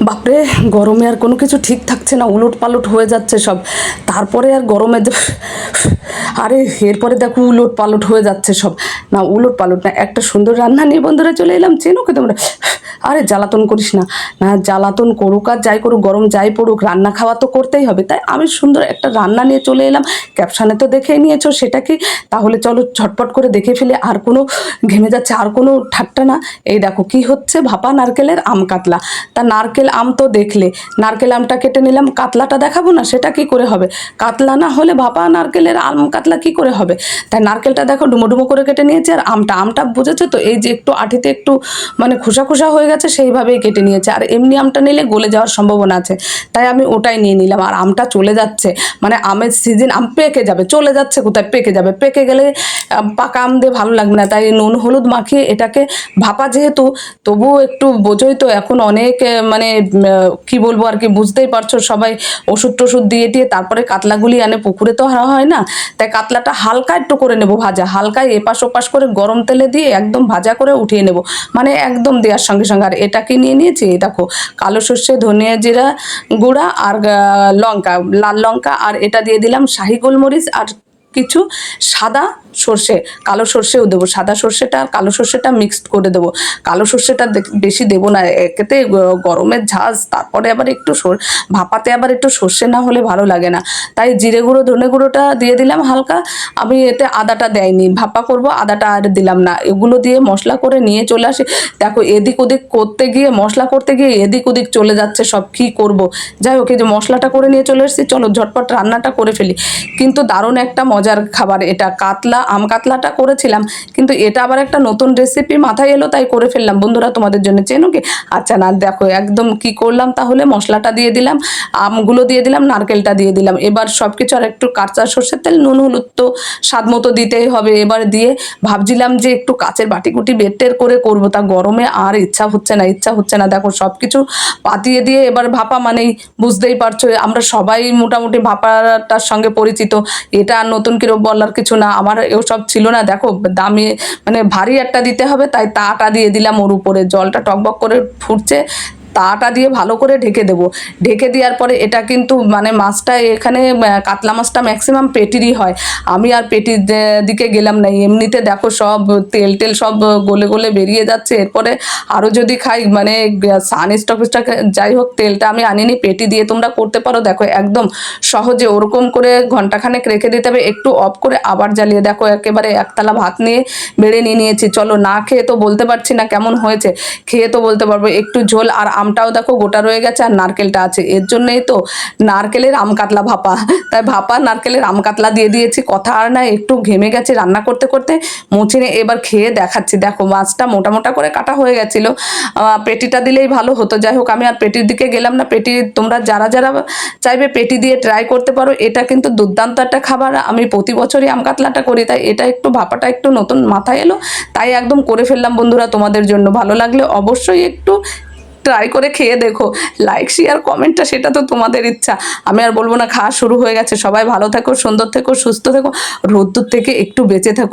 বাপরে, গরমে আর কোনো কিছু ঠিক থাকছে না উলট পালট হয়ে যাচ্ছে সব। তারপরে আর গরমে আরে, এরপরে দেখো উলট পালট হয়ে যাচ্ছে সব। না, উলট পালট না, একটা সুন্দর রান্না নিয়ে বন্ধুরা চলে এলাম, চেনো কে তোমরা? আরে, জ্বালাতন করিস না। না, জ্বালাতন করুক আর যাই করুক, গরম যাই পড়ুক, রান্না খাওয়া তো করতেই হবে। তাই আমি সুন্দর একটা রান্না নিয়ে চলে এলাম। ক্যাপশানে তো দেখেই নিয়েছো সেটা কি? তাহলে চলো ঝটপট করে দেখে ফেলে, আর কোনো ঘেমে যাচ্ছে, আর কোনো ঠাট্টা না। এই দেখো কি হচ্ছে, ভাপা নারকেলের আম কাতলা। তা নারকেল আম তো দেখলে, নারকেল আমটা কেটে নিলাম, কাতলাটা দেখাবো না, সেটা কি করে হবে? কাতলা না হলে ভাপা নারকেলের আম কাতলা কি করে হবে? তাই নারকেলটা দেখো ডুমো ডুমো করে কেটে নিয়েছে আর আমটা আমটা বুঝেছে তো? এই যে একটু আঠিতে একটু মানে খোসা খোসা হয়ে গেছে, সেইভাবেই কেটে নিয়েছে। আর এমনি আমটা নিলে গলে যাওয়ার সম্ভাবনা আছে। তাই আমি ওটাই নিয়ে নিলাম। আর আমটা চলে যাচ্ছে। মানে আমের সিজন আম পেকে যাবে, চলে যাচ্ছে কোথায়? পেকে যাবে। পেকে গেলে পাকা আম দিয়ে ভালো লাগবে না। তাই নুন, হলুদ মাখিয়ে এটাকে ভাপা যেহেতু, তবুও একটু বোঝোই তো এখন অনেক মানে কি বলব আর কি, বুঝতেই পারছ সবাই ওষুধ টষুধ দিয়ে দিয়ে তারপরে কাতলাগুলি আনে। পুকুরে তো হয় না। তাই কাতলাটা হালকা একটু করে নেব ভাজা, হালকা এপাশ ওপাশ করে গরম তেলে দিয়ে একদম ভাজা করে উঠিয়ে নেব। মানে একদম দেওয়ার সঙ্গে সঙ্গে। আর এটাকে নিয়ে নিয়েছি দেখো, কালো সর্ষে, ধনিয়া জিরা গুঁড়া আর লঙ্কা, লাল লঙ্কা। আর এটা দিয়ে দিলাম শাহি গোলমরিচ আর কিছু সাদা সর্ষে, কালো সর্ষেও দেবো। সাদা সর্ষেটা, কালো সর্ষেটা মিক্সড করে দেবো। কালো সর্ষেটা বেশি দেবো না, একেতে গরমের ঝাঁজ, তারপরে আবার একটু ভাপাতে আবার একটু সর্ষে না হলে ভালো লাগে না। তাই জিরে গুঁড়ো, ধনে গুঁড়োটা দিয়ে দিলাম হালকা। আমি এতে আদাটা দেয়নি ভাপা করব, আদাটা আর দিলাম না। এগুলো দিয়ে মশলা করে নিয়ে চলে আসি। দেখো, এদিক ওদিক করতে গিয়ে, মশলা করতে গিয়ে এদিক ওদিক চলে যাচ্ছে সব, কী করব? যাই হোক যে মশলাটা করে নিয়ে চলে এসেছি, চলো ঝটপট রান্নাটা করে ফেলি। কিন্তু দারুণ একটা মজার খাবার, এটা কাতলা, আম কাতলাটা করেছিলাম, কিন্তু এটা আবার একটা নতুন রেসিপি মাথায় এলো, তাই করে ফেললাম। বন্ধুরা, তোমাদের জন্য চেনো কি? আচ্ছা না, দেখো, একদম কি করলাম তাহলে? মশলাটা দিয়ে দিলাম, আমগুলো দিয়ে দিলাম, নারকেলটা দিয়ে দিলাম। এবার সব কিছু আর একটু কাঁচা সর্ষের তেল, নুন, হলুদ তো স্বাদ মতো দিতেই হবে। এবার দিয়ে ভাবছিলাম যে একটু কাচের বাটি কুটি বেটের করে করব, তা গরমে আর ইচ্ছা হচ্ছে না, ইচ্ছা হচ্ছে না। দেখো সব কিছু পাতিয়ে দিয়ে এবার ভাপা মানেই বুঝতেই পারছ, আমরা সবাই মোটামুটি ভাপাটার সঙ্গে পরিচিত। এটা নতুন কেউ বলার কিছু না। আমার সব ছিল না। দেখো, দামি মানে ভারী একটা দিতে হবে, তাই তাটা দিয়ে দিলাম ওর উপরে। জলটা টকবক করে ফুটছে। তাটা দিয়ে ভালো করে ঢেকে দেবো। ঢেকে দেওয়ার পরে এটা কিন্তু মানে মাছটা এখানে কাতলা মাছটা ম্যাক্সিমাম পেটিরই হয়। আমি আর পেটির দিকে গেলাম না। এমনিতে দেখো সব তেল টেল সব গলে গলে বেরিয়ে যাচ্ছে। এরপরে আরও যদি খাই মানে সান স্টপেজটা যাই হোক, তেলটা আমি আনিনি, পেটি দিয়ে তোমরা করতে পারো। দেখো একদম সহজে ওরকম করে ঘন্টাখানেক রেখে দিতে হবে। একটু অফ করে আবার জ্বালিয়ে দেখো, একেবারে একতলা ভাত নিয়ে বেড়ে নিয়ে নিয়েছি। চলো না খেয়ে তো বলতে পারছি না কেমন হয়েছে। খেয়ে তো বলতে পারব, একটু ঝোল। আর আমটাও দেখো গোটা রয়ে গেছে আর নারকেলটা আছে। এর জন্যই তো নারকেলের আম কাতলা ভাপা। তাই ভাপা নারকেলের আম কাতলা দিয়ে দিয়েছি। কথা আর না একটু ঘেমে গেছে রান্না করতে করতে। মুছে নিয়ে এবার খেয়ে দেখাচ্ছি। দেখো মাছটা মোটা মোটা করে কাটা হয়ে গেছিল। পেটিটা দিলেই ভালো হতো। যাই হোক, আমি আর পেটির দিকে গেলাম না। পেটি তোমরা যারা যারা চাইবে পেটি দিয়ে ট্রাই করতে পারো। এটা কিন্তু দুর্দান্ত একটা খাবার। আমি প্রতি বছরই আম কাতলাটা করি, তাই এটা একটু ভাপাটা একটু নতুন মাথায় এলো। তাই একদম করে ফেললাম বন্ধুরা তোমাদের জন্য। ভালো লাগলে অবশ্যই একটু ট্রাই করে খেয়ে দেখো। লাইক শেয়ার কমেন্টটা সেটা তো তোমাদের ইচ্ছা। আমি আর বলব না, খাওয়া শুরু হয়ে গেছে। সবাই ভালো থেকো, সুন্দর থেকো, সুস্থ থেকো। রোদ্দুর থেকে একটু বেঁচে থেকো।